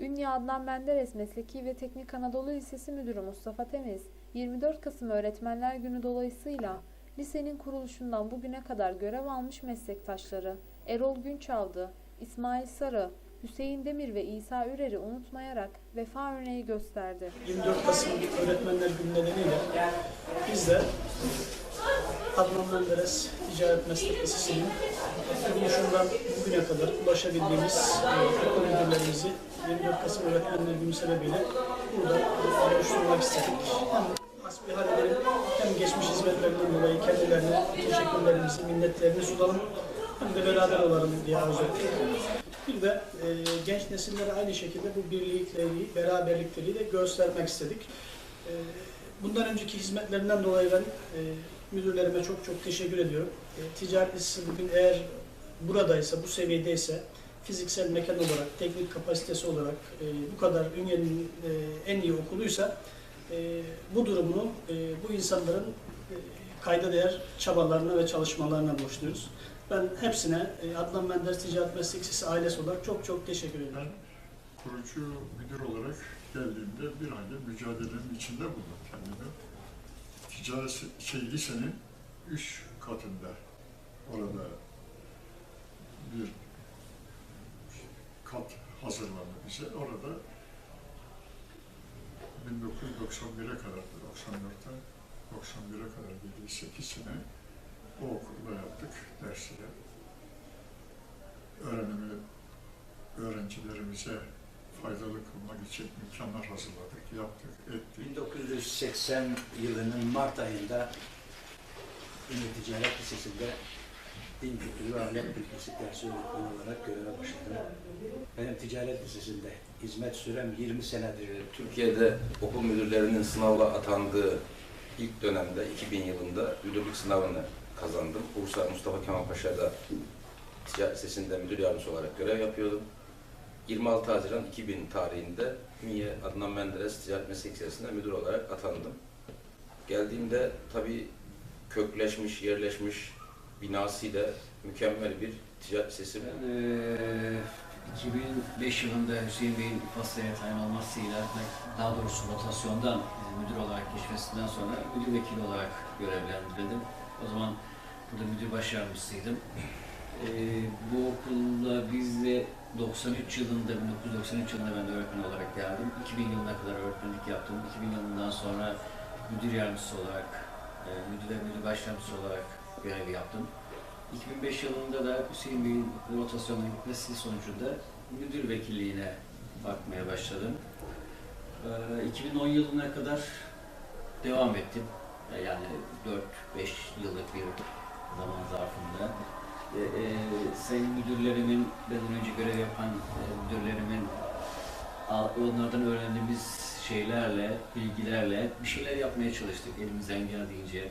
Ünye Adnan Menderes Mesleki ve Teknik Anadolu Lisesi Müdürü Mustafa Temiz, 24 Kasım Öğretmenler Günü dolayısıyla lisenin kuruluşundan bugüne kadar görev almış meslektaşları Erol Günçaldı, İsmail Sarı, Hüseyin Demir ve İsa Ürer'i unutmayarak vefa örneği gösterdi. 24 Kasım Öğretmenler Günü nedeniyle biz de Adnan Menderes Ticaret Meslek Lisesi'nin kuruluşundan bugüne kadar ulaşabildiğimiz okul müdürlerimizi 24 Kasım Öğretmenler Günü sebebiyle burada oluşturmak istedik. Hem hasbihal edelim hem geçmiş hizmetlerinden dolayı kendilerine teşekkürlerimizi, minnetlerini sunalım hem de beraber olalım diye arzu ettik. Bir de e, genç nesillere aynı şekilde bu birlikleri, beraberlikleri de göstermek istedik. E, bundan önceki hizmetlerinden dolayı ben e, müdürlerime çok çok teşekkür ediyorum. E, ticaret lisesi bugün eğer buradaysa, bu seviyedeyse fiziksel mekan olarak, teknik kapasitesi olarak e, bu kadar Ünye'nin e, en iyi okuluysa e, bu durumunu e, bu insanların e, kayda değer çabalarına ve çalışmalarına borçluyuz. Ben hepsine e, Adnan Menderes Ticaret Meslek Lisesi ailesi olarak çok çok teşekkür ederim. Kurucu müdür olarak geldiğimde bir ayda mücadelenin içinde buldum kendimi. Ticaret şey, lisenin üç katında orada bir kat hazırlandı bize. Orada 1991'e kadar, 94'ten 91'e kadar bir 8 sene o okulda yaptık dersleri. Öğrenimi öğrencilerimize faydalı kılmak için imkanlar hazırladık, yaptık, ettik. 1980 yılının Mart ayında Ünlü Ticaret Lisesi'nde din kültürü ve ahlak bilgisi dersi öğretmeni olarak göreve başladım. Benim ticaret lisesinde hizmet sürem 20 senedir. Türkiye'de okul müdürlerinin sınavla atandığı ilk dönemde 2000 yılında müdürlük sınavını kazandım. Bursa Mustafa Kemal Paşa'da Ticaret Lisesi'nde müdür yardımcısı olarak görev yapıyordum. 26 Haziran 2000 tarihinde Ünye Adnan Menderes Ticaret Meslek Lisesi'nde müdür olarak atandım. Geldiğimde tabii kökleşmiş, yerleşmiş binasıyla mükemmel bir ticaret lisesi. Ben eee, 2005 yılında Hüseyin Bey'in İFAS'ya tayin olmasıyla daha doğrusu rotasyondan müdür olarak geçmesinden sonra müdür vekili olarak görevlendirildim. O zaman burada müdür baş. Eee, bu okulda biz de 93 yılında, 1993 yılında ben öğretmen olarak geldim. 2000 yılına kadar öğretmenlik yaptım. 2000 yılından sonra müdür yardımcısı olarak, e, müdür ve müdür baş yardımcısı olarak görevi yaptım. 2005 yılında da Hüseyin Bey'in rotasyona gitmesi sonucunda müdür vekilliğine bakmaya başladım. Ee, 2010 yılına kadar devam ettim. Ee, Yani 4-5 yıllık bir zaman zarfında. Ee, e, sayın müdürlerimin, benden önce görev yapan e, müdürlerimin onlardan öğrendiğimiz şeylerle, bilgilerle bir şeyler yapmaya çalıştık elimizden geldiğince.